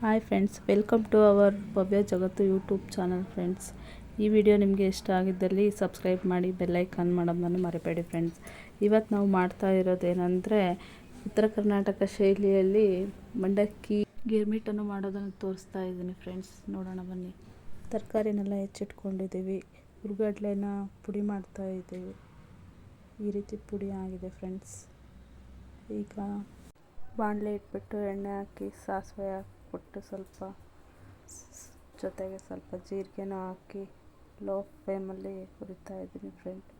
Hi friends welcome to our Bhavya Jagattu YouTube channel friends ಈ video ನಿಮಗೆ ಇಷ್ಟ ಆಗಿದ್ದಲ್ಲಿ ಸಬ್ಸ್ಕ್ರೈಬ್ ಮಾಡಿ ಬೆಲ್ಲೈಕಾನ್ ಮಾಡೋದನ್ನು ಮರಿಬೇಡಿ ಫ್ರೆಂಡ್ಸ್ ಇವತ್ತು ನಾವು ಮಾಡ್ತಾ ಇರೋದೇನೆಂದರೆ ಉತ್ತರ ಕರ್ನಾಟಕ ಶೈಲಿಯಲ್ಲಿ ಮಂಡಕ್ಕಿ ಗಿರ್ಮಿಟನ್ನು ಮಾಡೋದನ್ನು ತೋರಿಸ್ತಾ ಇದ್ದೀನಿ ಫ್ರೆಂಡ್ಸ್ ನೋಡೋಣ ಬನ್ನಿ. ತರಕಾರಿನೆಲ್ಲ ಹೆಚ್ಚಿಟ್ಕೊಂಡಿದ್ದೀವಿ. ಹುರ್ಗಡ್ಲೆನ ಪುಡಿ ಮಾಡ್ತಾ ಇದ್ದೀವಿ. ಈ ರೀತಿ ಪುಡಿ ಆಗಿದೆ ಫ್ರೆಂಡ್ಸ್ ಈಗ ಬಾಣಲೆ ಇಟ್ಬಿಟ್ಟು ಎಣ್ಣೆ ಹಾಕಿ, ಸಾಸಿವೆ ಹಾಕ್ಬಿಟ್ಟು ಸ್ವಲ್ಪ ಜೊತೆಗೆ ಸ್ವಲ್ಪ ಜೀರಿಗೆನೂ ಹಾಕಿ ಲೋ ಫ್ಲೇಮಲ್ಲಿ ಹುರಿತಾ ಇದ್ದೀನಿ ಫ್ರೆಂಡ್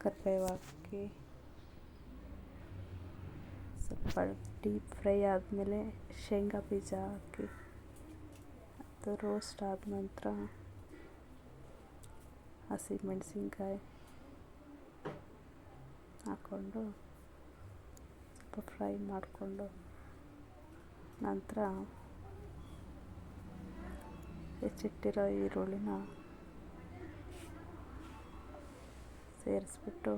ಕರಿಬೇವು ಹಾಕಿ ಸ್ವಲ್ಪ ಡೀಪ್ ಫ್ರೈ ಆದಮೇಲೆ ಶೇಂಗಾ ಬೀಜ ಹಾಕಿ ಅದು ರೋಸ್ಟ್ ಆದ ನಂತರ ಹಸಿ ಮೆಣಸಿನ್ಕಾಯಿ ಹಾಕ್ಕೊಂಡು ಸ್ವಲ್ಪ ಫ್ರೈ ಮಾಡಿಕೊಂಡು ನಂತರ ಹೆಚ್ಚಿಟ್ಟಿರೋ ಈರುಳ್ಳಿನ ಸೇರಿಸ್ಬಿಟ್ಟು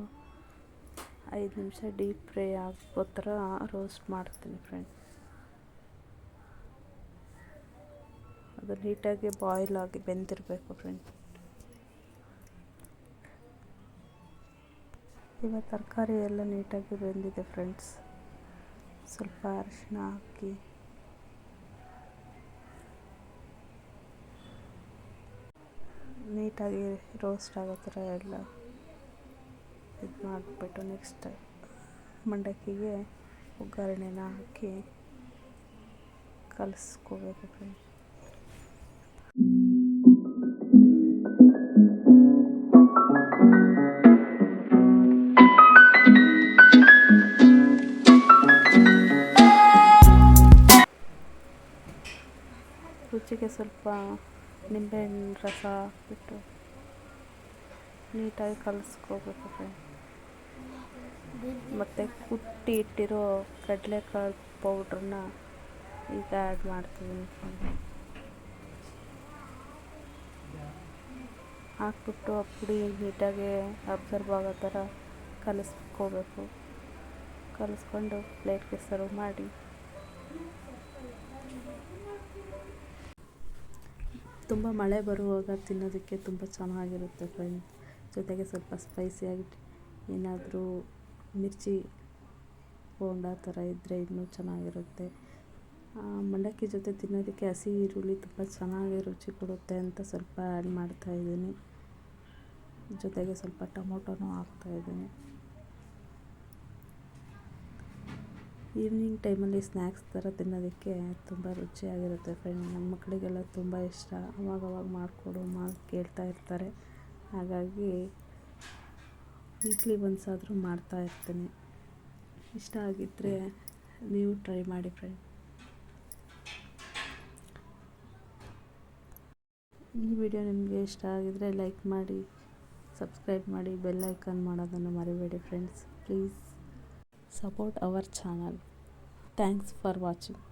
ಐದು ನಿಮಿಷ ಡೀಪ್ ಫ್ರೈ ಆಗೋ ಥರ ರೋಸ್ಟ್ ಮಾಡ್ತೀನಿ ಫ್ರೆಂಡ್ ಅದು ನೀಟಾಗಿ ಬಾಯ್ಲ್ ಆಗಿ ಬೆಂದಿರಬೇಕು ಫ್ರೆಂಡ್ ಈಗ ತರಕಾರಿ ಎಲ್ಲ ನೀಟಾಗಿ ಬೆಂದಿದೆ ಫ್ರೆಂಡ್ಸ್ ಸ್ವಲ್ಪ ಅರಿಶಿನ ಹಾಕಿ ನೀಟಾಗಿ ರೋಸ್ಟ್ ಆಗೋ ಥರ ಎಲ್ಲ ಇದು ಮಾಡಿಬಿಟ್ಟು ನೆಕ್ಸ್ಟ್ ಮಂಡಕ್ಕಿಗೆ ಒಗ್ಗರಣೆನ ಹಾಕಿ ಕಲಿಸ್ಕೋಬೇಕು ರುಚಿಗೆ ಸ್ವಲ್ಪ ನಿಂಬೆಹಣ್ಣು ರಸ ಹಾಕಿಬಿಟ್ಟು ನೀಟಾಗಿ ಕಲಿಸ್ಕೋಬೇಕು ಫ್ರೆಂಡ್ ಮತ್ತು ಕುಟ್ಟಿ ಇಟ್ಟಿರೋ ಕಡಲೆಕಾಳು ಪೌಡ್ರನ್ನ ಈಗ ಆ್ಯಡ್ ಫ್ರೆಂಡ್ ಹಾಕ್ಬಿಟ್ಟು ಆ ಪುಡಿ ನೀಟಾಗಿ ಅಬ್ಸರ್ವ್ ಆಗೋ ಥರ ಕಲಿಸ್ಕೋಬೇಕು. ಕಲಿಸ್ಕೊಂಡು ಪ್ಲೇಟ್ಗೆ ಸರ್ವ್ ಮಾಡಿ. ತುಂಬ ಮಳೆ ಬರುವಾಗ ತಿನ್ನೋದಕ್ಕೆ ತುಂಬ ಚೆನ್ನಾಗಿರುತ್ತೆ ಫ್ರೆಂಡ್ ಜೊತೆಗೆ ಸ್ವಲ್ಪ ಸ್ಪೈಸಿಯಾಗಿ ಏನಾದರೂ ಮಿರ್ಚಿ ಬೋಂಡ ಥರ ಇದ್ದರೆ ಇನ್ನೂ ಚೆನ್ನಾಗಿರುತ್ತೆ. ಮಂಡಕ್ಕಿ ಜೊತೆ ತಿನ್ನೋದಕ್ಕೆ ಹಸಿ ಈರುಳ್ಳಿ ತುಂಬ ಚೆನ್ನಾಗಿ ರುಚಿ ಕೊಡುತ್ತೆ ಅಂತ ಸ್ವಲ್ಪ ಆ್ಯಡ್ ಮಾಡ್ತಾಯಿದ್ದೀನಿ ಜೊತೆಗೆ ಸ್ವಲ್ಪ ಟೊಮೊಟೊನೂ ಹಾಕ್ತಾಯಿದ್ದೀನಿ ಈವ್ನಿಂಗ್ ಟೈಮಲ್ಲಿ ಸ್ನ್ಯಾಕ್ಸ್ ಥರ ತಿನ್ನೋದಕ್ಕೆ ತುಂಬ ರುಚಿಯಾಗಿರುತ್ತೆ ಫ್ರೆಂಡ್ ನಮ್ಮ ಮಕ್ಕಳಿಗೆಲ್ಲ ತುಂಬ ಇಷ್ಟ. ಅವಾಗವಾಗ ಮಾಡಿಕೊಡು ಮಾ ಕೇಳ್ತಾ ಇರ್ತಾರೆ. ಹಾಗಾಗಿ ವೀಕ್ಲಿ ಒನ್ಸ್ ಆದರೂ ಮಾಡ್ತಾ ಇರ್ತೀನಿ. ಇಷ್ಟ ಆಗಿದ್ದರೆ ನೀವು ಟ್ರೈ ಮಾಡಿ ಫ್ರೆಂಡ್ ಈ ವಿಡಿಯೋ ನಿಮಗೆ ಇಷ್ಟ ಆಗಿದರೆ ಲೈಕ್ ಮಾಡಿ ಸಬ್ಸ್ಕ್ರೈಬ್ ಮಾಡಿ ಬೆಲ್ ಐಕಾನ್ ಮಾಡೋದನ್ನು ಮರಿಬೇಡಿ friends please support our channel thanks for watching